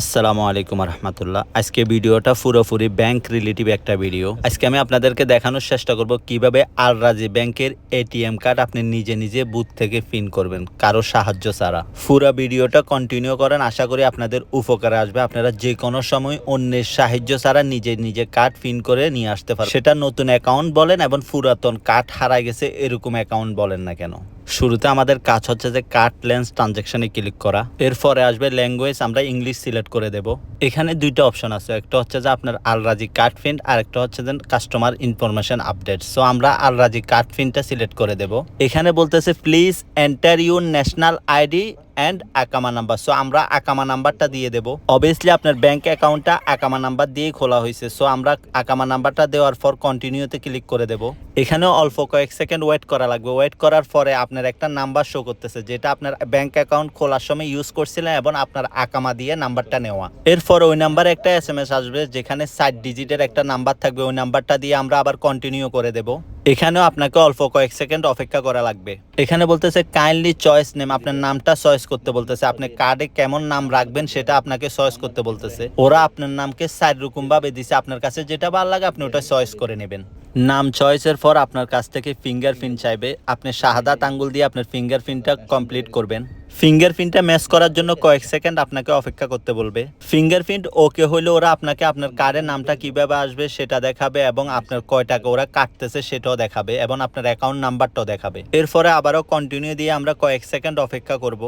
আসসালামু আলাইকুম রহমতুল্লাহ আজকে ভিডিওটা পুরোপুরি ব্যাংক রিলেটিভ একটা ভিডিও আজকে আমি আপনাদেরকে দেখানোর চেষ্টা করব কীভাবে আর রাজি ব্যাংকের এটিএম কার্ড আপনি নিজে নিজে বুথ থেকে পিন করবেন, কারও সাহায্য ছাড়া। পুরো ভিডিওটা কন্টিনিউ করেন, আশা করি আপনাদের উপকারে আসবে। আপনারা যে কোনো সময় অন্যের সাহায্য ছাড়া নিজে নিজে কার্ড পিন করে নিয়ে আসতে পারেন সেটা নতুন অ্যাকাউন্ট বলেন এবং পুরাতন কার্ড হারাই গেছে, এরকম অ্যাকাউন্ট বলেন না কেন। শুরুতে আমাদের কাজ হচ্ছে যে কাট লেন্স ট্রানজেকশনে ক্লিক করা। এরপরে আসবে ল্যাঙ্গুয়েজ আমরা ইংলিশ সিলেক্ট করে দেব। এখানে দুইটা অপশন আছে, একটা হচ্ছে যে আপনার আলরাজি কাট প্রিন্ট আর একটা হচ্ছে যে কাস্টমার ইনফরমেশন আপডেট। সো আমরা আলরাজি কাট প্রিন্টটা সিলেক্ট করে দেব। এখানে বলতেছে, please enter your national ID and আকামা নাম্বার সো আমরা আকামা নাম্বারটা দিয়ে দেব। অবভিয়াসলি আপনার ব্যাংক অ্যাকাউন্টটা আকামা নাম্বার দিয়েই খোলা হয়েছে। সো আমরা আকামা নাম্বারটা দেওয়ার পর কন্টিনিউতে ক্লিক করে দেব। এখানে অল্প কয়েক সেকেন্ড ওয়েট করা লাগবে। ওয়েট করার পরে আপনার একটা নাম্বার শো করতেছে, যেটা আপনার ব্যাংক অ্যাকাউন্ট খোলার সময় ইউজ করছিলেন এবং আপনার আকামা দিয়ে নাম্বারটা নেওয়া। এরপর ওই নাম্বারে একটা এস এম এস আসবে, যেখানে ষাট ডিজিটের একটা নাম্বার থাকবে। ওই নাম্বারটা দিয়ে আমরা আবার কন্টিনিউ করে দেব। এখানেও আপনাকে অল্প কয়েক সেকেন্ড অপেক্ষা করা লাগবে। এখানে বলতেছে কাইন্ডলি চয়েস নেম আপনার নামটা চয়েস করতে বলতেছে। আপনি কার্ডে কেমন নাম রাখবেন সেটা আপনাকে চয়েস করতে বলতেছে। ওরা আপনার নামকে সাইড রকম ভাবে দিছে। আপনার কাছে যেটা ভালো লাগে আপনি ওটা চয়েস করে নেবেন। নাম চয়েসের পর আপনার কাছ থেকে ফিঙ্গারপ্রিন্ট চাইবে। আপনি শাহাদাত আঙ্গুল দিয়ে আপনার ফিঙ্গারপ্রিন্টটা কমপ্লিট করবেন। ফিঙ্গারপ্রিন্টটা ম্যাচ করার জন্য কয়েক সেকেন্ড আপনাকে অপেক্ষা করতে বলবে। ফিঙ্গারপ্রিন্ট ওকে হলে ওরা আপনাকে আপনার কার্ডের নামটা কীভাবে আসবে সেটা দেখাবে এবং আপনার কয় টাকা ওরা কাটতেছে সেটাও দেখাবে এবং আপনার অ্যাকাউন্ট নাম্বারটাও দেখাবে। এরপরে আবারও কন্টিনিউ দিয়ে আমরা কয়েক সেকেন্ড অপেক্ষা করব।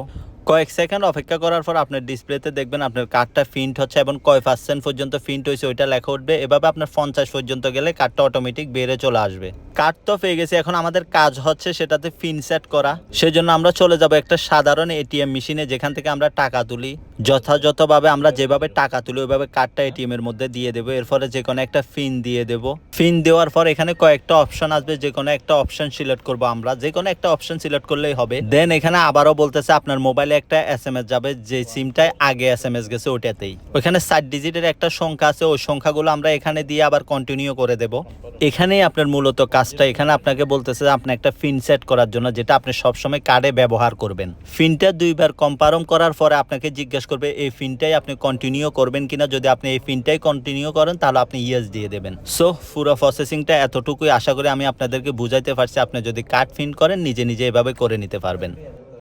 কয়েক সেকেন্ড অপেক্ষা করার পর আপনার ডিসপ্লেতে দেখবেন আপনার কার্ডটা প্রিন্ট হচ্ছে এবং কয় পার্সেন্ট পর্যন্ত প্রিন্ট হয়েছে ওইটা লেখা উঠবে। এভাবে আপনার পঞ্চাশ পর্যন্ত গেলে কার্ডটা অটোমেটিক বেড়ে চলে আসবে। কার্ড তো পেয়ে গেছে, এখন আমাদের কাজ হচ্ছে সেটাতে ফিন সেট করা। সেজন্য আমরা চলে যাব একটা সাধারণ এটিএম মেশিনে, যেখান থেকে আমরা টাকা তুলি। যথাযথভাবে আমরা যেভাবে টাকা তুলি, ওইভাবে কার্ডটা এটিএম এর মধ্যে দিয়ে দেবো। এর ফলে যে কোনো একটা ফিন দিয়ে দেবো। ফিন দেওয়ার পর এখানে কয়েকটা অপশন আসবে, যে কোনো একটা অপশন সিলেক্ট করব আমরা। যে কোনো একটা অপশন সিলেক্ট করলেই হবে। দেন এখানে আবারও বলতেছে আপনার মোবাইলে একটা এস এম এস যাবে, যে সিমটায় আগে এস এম এস গেছে ওইটাতেই। ওইখানে সাত ডিজিটের একটা সংখ্যা আছে, ওই সংখ্যাগুলো আমরা এখানে দিয়ে আবার কন্টিনিউ করে দেব। এখানেই আপনার মূলত কাজটা, এখানে আপনাকে বলতেছে আপনি একটা ফিন সেট করার জন্য, যেটা আপনি সবসময় কার্ডে ব্যবহার করবেন। ফিনটা দুইবার কম্পারম করার পরে আপনাকে জিজ্ঞেস করবে, এই ফিনটাই আপনি কন্টিনিউ করবেন কিনা? যদি আপনি এই ফিনটাই কন্টিনিউ করেন, তাহলে আপনি ইয়েস দিয়ে দেবেন। সো পুরো প্রসেসিংটা এতটুকুই আশা করি আমি আপনাদেরকে বুঝাইতে পারছি। আপনি যদি কার্ড ফিন করেন, নিজে নিজে এভাবে করে নিতে পারবেন।